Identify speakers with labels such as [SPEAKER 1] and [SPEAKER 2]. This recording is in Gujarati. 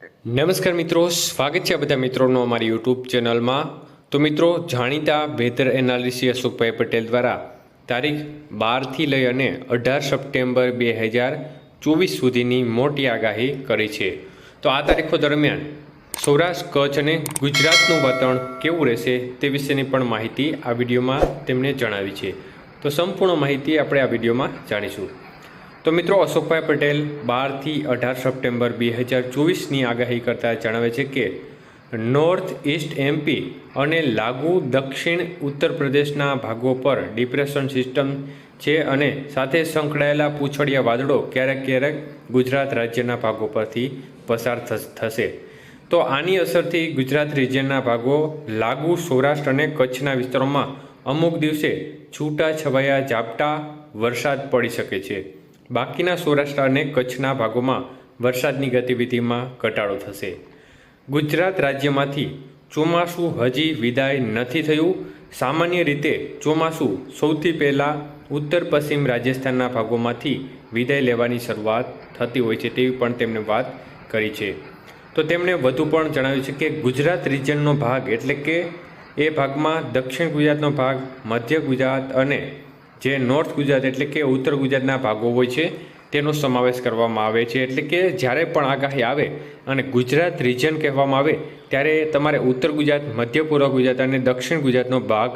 [SPEAKER 1] નમસ્કાર મિત્રો, સ્વાગત છે બધા મિત્રોનો અમારી યુટ્યુબ ચેનલમાં. તો મિત્રો, જાણીતા વેધર એનાલિસી અશોકભાઈ પટેલ દ્વારા તારીખ બારથી લઈ અને અઢાર સપ્ટેમ્બર બે હજાર ચોવીસ સુધીની મોટી આગાહી કરી છે. તો આ તારીખો દરમિયાન સૌરાષ્ટ્ર, કચ્છ અને ગુજરાતનું વાતાવરણ કેવું રહેશે તે વિશેની પણ માહિતી આ વિડીયોમાં તેમણે જણાવી છે. તો સંપૂર્ણ માહિતી આપણે આ વિડીયોમાં જાણીશું. તો મિત્રો અશોકભાઈ પટેલ બારથી અઢાર સપ્ટેમ્બર બે હજાર ચોવીસની આગાહી કરતા જણાવે છે કે નોર્થ ઇસ્ટ એમપી અને લાગુ દક્ષિણ ઉત્તર પ્રદેશના ભાગો પર ડિપ્રેશન સિસ્ટમ છે અને સાથે સંકળાયેલા પૂછડિયા વાદળો ક્યારેક ક્યારેક ગુજરાત રાજ્યના ભાગો પરથી પસાર થશે. તો આની અસરથી ગુજરાત રિજિયનના ભાગો લાગુ સૌરાષ્ટ્ર અને કચ્છના વિસ્તારોમાં અમુક દિવસે છૂટા છવાયા ઝાપટા વરસાદ પડી શકે છે. બાકીના સૌરાષ્ટ્ર અને કચ્છના ભાગોમાં વરસાદની ગતિવિધિમાં ઘટાડો થશે. ગુજરાત રાજ્યમાંથી ચોમાસું હજી વિદાય નથી થયું. સામાન્ય રીતે ચોમાસું સૌથી પહેલાં ઉત્તર પશ્ચિમ રાજસ્થાનના ભાગોમાંથી વિદાય લેવાની શરૂઆત થતી હોય છે તેવી પણ તેમણે વાત કરી છે. તો તેમણે વધુ પણ જણાવ્યું છે કે ગુજરાત રિજનનો ભાગ એટલે કે એ ભાગમાં દક્ષિણ ગુજરાતનો ભાગ, મધ્ય ગુજરાત અને જે નોર્થ ગુજરાત એટલે કે ઉત્તર ગુજરાતના ભાગો હોય છે, તેનો સમાવેશ કરવામાં આવે છે. એટલે કે જ્યારે પણ આગાહી આવે અને ગુજરાત રિજન કહેવામાં આવે, ત્યારે તમારે ઉત્તર ગુજરાત, મધ્ય પૂર્વ ગુજરાત અને દક્ષિણ ગુજરાતનો ભાગ